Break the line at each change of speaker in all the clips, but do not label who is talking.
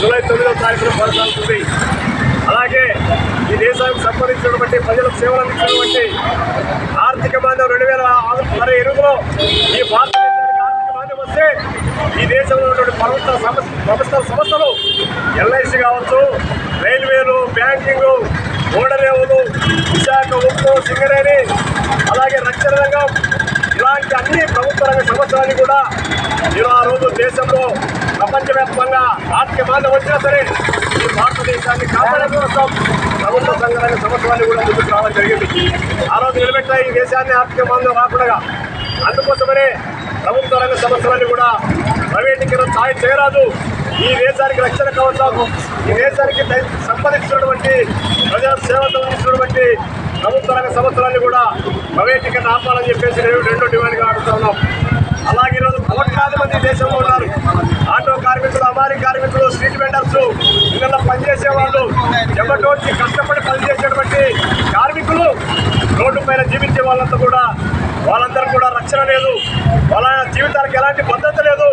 July తొమ్మిదవ తారీఖున కొనసాగుతుంది. అలాగే ఈ దేశానికి సంబంధించినటువంటి ప్రజలకు సేవలు అందించినటువంటి ఆర్థిక మాంద్యం రెండు వేల అరవై ఎనిమిదిలో ఈ భారతదేశానికి ఆర్థిక మాంద్యం వస్తే ఈ దేశంలో ఉన్నటువంటి ప్రభుత్వ సంస్థ ప్రభుత్వ సంస్థలు ఎల్ఐసి కావచ్చు రైల్వేలు బ్యాంకింగ్ ఓడరేవులు విశాఖ ఉప్పు సింగరేణి అలాగే రక్షణ రంగం ఇలాంటి అన్ని ప్రభుత్వ రంగ సంస్థలన్నీ కూడా ఈరోజు దేశంలో ప్రపంచవ్యాప్త ఆర్థిక వచ్చినా సరే ఈ భారతదేశాన్ని కాపాడడం కోసం ప్రభుత్వ సంఘ రంగ కూడా ముందుకు రావడం జరిగింది. ఆ రోజు నిలబెట్టాయి ఈ దేశాన్ని ఆర్థిక బాధ్యత రాకుండా అందుకోసమనే ప్రభుత్వ రంగ సంస్థలన్నీ కూడా ప్రైవేటీకరణ స్థాయి చేయరాదు. ఈ దేశానికి రక్షణ కవచం ఈ దేశానికి సంపాదించినటువంటి ప్రజా సేవతో అందించినటువంటి ప్రభుత్వ రంగ సంస్థలన్నీ కూడా ప్రైవేటీకరణ ఆపాలని చెప్పేసి నేను రెండో డిమాండ్గా అడుగుతా ఉన్నాం. అలాగే ఈరోజు కోట్లాది మంది దేశంలో ఉన్నారు. ఆటో కార్మికులు అమారి కార్మికులు స్ట్రీట్ వెండర్స్ ఇళ్ళలో పనిచేసే వాళ్ళు చెమటోడ్చి కష్టపడి పనిచేసేటువంటి కార్మికులు రోడ్డు పైన జీవించే వాళ్ళంతా కూడా వాళ్ళందరూ కూడా రక్షణ లేదు. వాళ్ళ జీవితానికి ఎలాంటి భద్రత లేదు.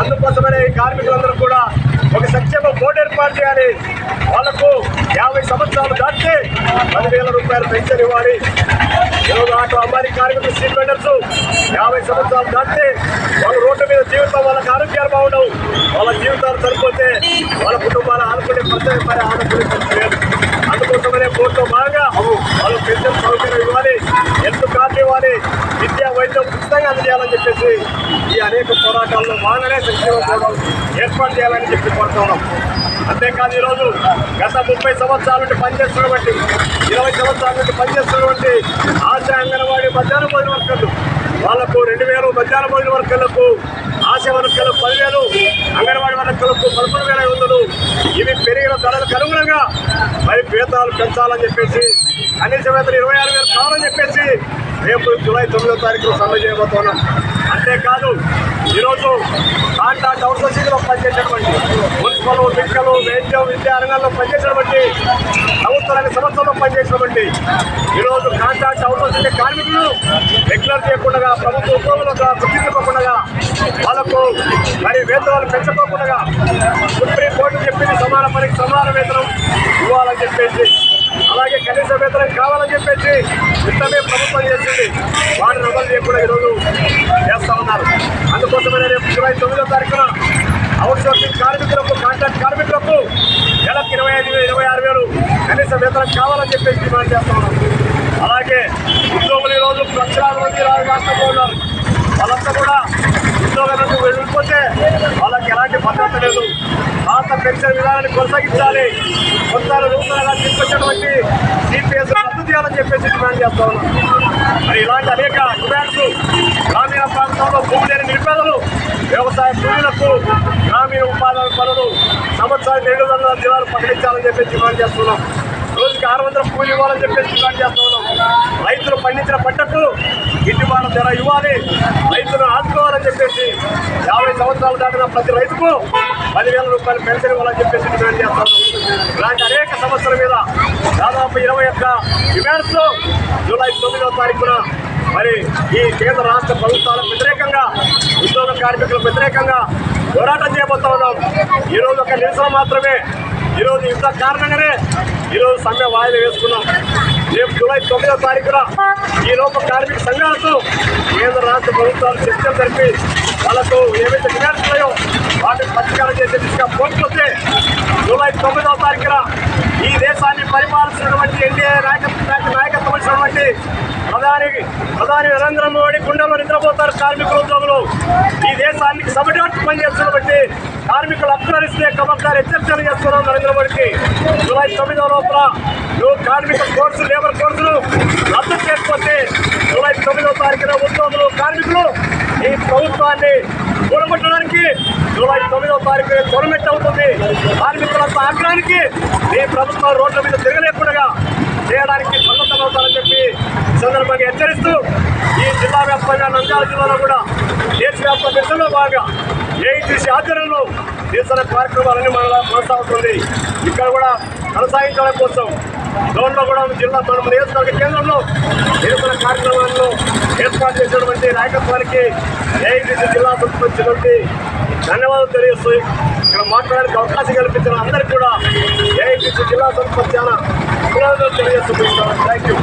అందుకోసమనే ఈ కార్మికులందరూ కూడా ఒక సంక్షేమ బోర్డు ఏర్పాటు చేయాలి. వాళ్ళకు యాభై సంవత్సరాలు దాటితే పదివేల రూపాయలు పెన్షన్ ఇవ్వాలి. ఈరోజు ఆటో అమ్మాయి కార్మికులు సీట్ వెండర్స్ యాభై సంవత్సరాలు దాటితే వాళ్ళు రోడ్డు మీద జీవితం వాళ్ళకి బాగుండవు వాళ్ళ జీవితాలు సరిపోతే వాళ్ళ కుటుంబాలు ఆనుకునే పరిస్థితి మరి ఆనుకునే పరిస్థితి లేదు. అందుకోసమనే కోర్టులో భాగంగా వాళ్ళు పెన్షన్ సౌకర్యం ఇవ్వాలి ఎంత కార్డు ఇవ్వాలి విద్యా వైద్యం ఉచితంగా అందజేయాలని చెప్పేసి అనేక పోరాటాల్లో భాగంగానే సంక్షేమ పోవడం ఏర్పాటు చేయాలని చెప్పి కోరుతున్నాం అంతేకాదు ఈరోజు గత ముప్పై సంవత్సరాల నుండి పనిచేస్తున్నటువంటి ఇరవై సంవత్సరాల నుండి పనిచేస్తున్నటువంటి ఆశా అంగన్వాడీ మధ్యాహ్న భోజన వర్కర్లు వాళ్ళకు రెండు వేలు మధ్యాహ్న భోజన వర్కర్లకు ఆశా వర్కర్లకు పదివేలు అంగన్వాడీ వర్కర్లకు పదకొండు వేల ఐదు వందలు. ఇవి పెరిగిన ధరలకు అనుగుణంగా మరి వేతనాలు పెంచాలని చెప్పేసి కనీస వేతలు ఇరవై ఆరు వేలు కావాలని చెప్పేసి రేపు జూలై తొమ్మిదో తారీఖు సమ్మె చేయబోతున్నాం. అంతేకాదు ఈరోజు కాంట్రాక్ట్ అవుట్సోర్సింగ్లో పనిచేసేటువంటి మున్సిపల్ పిక్కలు వైద్యం విద్యా రంగాల్లో పనిచేసినటువంటి ప్రభుత్వ సంవత్సరంలో పనిచేసినటువంటి ఈరోజు కాంట్రాక్ట్ అవుట్సోర్సింగ్ కార్మికులు రెగ్యులర్ చేయకుండా ప్రభుత్వ ఉద్యోగులకు గుర్తించుకోకుండా వాళ్ళకు మరి వేతనాలు పెంచుకోకుండా సుప్రీం కోర్టు చెప్పింది సమాన పనికి సమాన వేతనం ఇవ్వాలని చెప్పేసి కనీస వేతనం కావాలని చెప్పేసి ఇంతమే ప్రభుత్వం చేసింది. వాటిని అమలు చేయకుండా ఈరోజు చేస్తా ఉన్నారు. అందుకోసమే రేపు జూలై తొమ్మిదో తారీఖున అవుట్ సోర్సింగ్ కార్మికులకు కాంట్రాక్ట్ కార్మికులకు నెలకు ఇరవై ఐదు వేలు ఇరవై ఆరు వేలు కనీస వేతనం కావాలని చెప్పేసి డిమాండ్ చేస్తా ఉన్నారు. అలాగే ఉద్యోగులు ఈరోజు లక్షలాది మంది రా- రాష్ట్రంలో ఉన్నారు. వాళ్ళంతా కూడా ఉద్యోగం నుంచి వెళ్ళిపోతే వాళ్ళకి ఎలాంటి భద్రత లేదు. పాత పెన్షన్ విధానాన్ని కొనసాగించాలి. కొత్త నూతనంగా తీసుకొచ్చినటువంటి చెప్పేసి డిమాండ్ చేస్తా ఉన్నాం మరి ఇలాంటి అనేక డిమాండ్స్ గ్రామీణ ప్రాంతంలో భూమి లేని నిరుపేదలు వ్యవసాయ కూలీలకు గ్రామీణ ఉపాధి పనులు సంవత్సరానికి ఏడు వందల జిల్లాలు ప్రకటించాలని చెప్పేసి డిమాండ్ చేస్తున్నాం. రోజుకి ఆరు వందల కూలి ఇవ్వాలని చెప్పేసి డిమాండ్ చేస్తా ఉన్నాం రైతులు పండించిన పంటకు గిట్టుబాటు ధర ఇవ్వాలి రైతులను ఆదుకోవాలని చెప్పేసి యాభై సంవత్సరాలు దాటిన ప్రతి రైతుకు పదివేల రూపాయలు పెన్షన్ ఇవ్వాలని చెప్పేసి డిమాండ్ చేస్తాం ఇలాంటి అనేక సమస్యల మీద దాదాపు ఇరవై ఒక్క డిమాండ్స్ జూలై తొమ్మిదవ తారీఖున మరి ఈ కేంద్ర రాష్ట్ర ప్రభుత్వాలకు వ్యతిరేకంగా ఉద్యోగ కార్మికులకు వ్యతిరేకంగా పోరాటం చేయబోతా ఉన్నాం. ఈరోజు ఒక నిరసన మాత్రమే. ఈరోజు ఇంత కారణంగానే ఈరోజు సమ్మె వాయిదా వేసుకున్నాం. రేపు జూలై తొమ్మిదో తారీఖున ఈ లోపు కార్మిక సంఘాలకు కేంద్ర రాష్ట్ర ప్రభుత్వాలు చర్చలు జరిపి వాళ్ళకు ఏవైతే డిమాండ్స్ ఉన్నాయో వాటిని పరిష్కారం చేసే దిశగా వస్తే జూలై తొమ్మిదవ తారీఖున ఈ దేశాన్ని పరిపాలిస్తున్నటువంటి ఎన్డీఏ నాయకత్వ నాయకత్వం వచ్చినటువంటి ప్రధాని ప్రధాని నరేంద్ర మోడీ గుండెల్లో నిద్రపోతారు కార్మికుల ఉద్యోగులు. ఈ దేశానికి సబటాట్ పనిచేస్తున్నటువంటి కార్మికులు అక్రమిస్తే కమర్దారు హెచ్చరికలు చేస్తున్నాం నరేంద్ర మోడీకి. జూలై తొమ్మిదవ లోపల నువ్వు కార్మిక కోర్సు లేబర్ కోర్సులు రద్దు చేయకపోతే జూలై తొమ్మిదవ తారీఖున ఉద్యోగులు కార్మికులు ఈ ప్రభుత్వాన్ని కూడగొట్టడానికి జూలై తొమ్మిదవ తారీఖు గవర్నమెంట్ అవుతుంది. కార్మికుల ఆగ్రహానికి ఈ ప్రభుత్వం రోడ్ల మీద తిరగలేకుండా చేయడానికి సన్నద్ధమవుతారని చెప్పి సందర్భంగా హెచ్చరిస్తూ ఈ జిల్లా వ్యాప్తంగా నంద్యాల జిల్లాలో కూడా దేశవ్యాప్త నిరసనలో భాగంగా ఏఐటీసీ ఆధ్వర్యంలో నిరసన కార్యక్రమాలన్నీ మన కొనసాగుతుంది. ఇక్కడ కూడా కొనసాగించడం కోసం గౌన్లగూడెం జిల్లా తొడమ నియోజకవర్గ కేంద్రంలో నిరసన కార్యక్రమాలను ఏర్పాటు చేసినటువంటి నాయకత్వానికి ఏఐసీసీ జిల్లా సంస్థించినటువంటి ధన్యవాదాలు తెలియజేస్తూ ఇక్కడ మాట్లాడడానికి అవకాశం కల్పించిన అందరికీ కూడా ఏఐసీసీ జిల్లా సర్పంచ్ తెలియజేస్తూ థ్యాంక్ యూ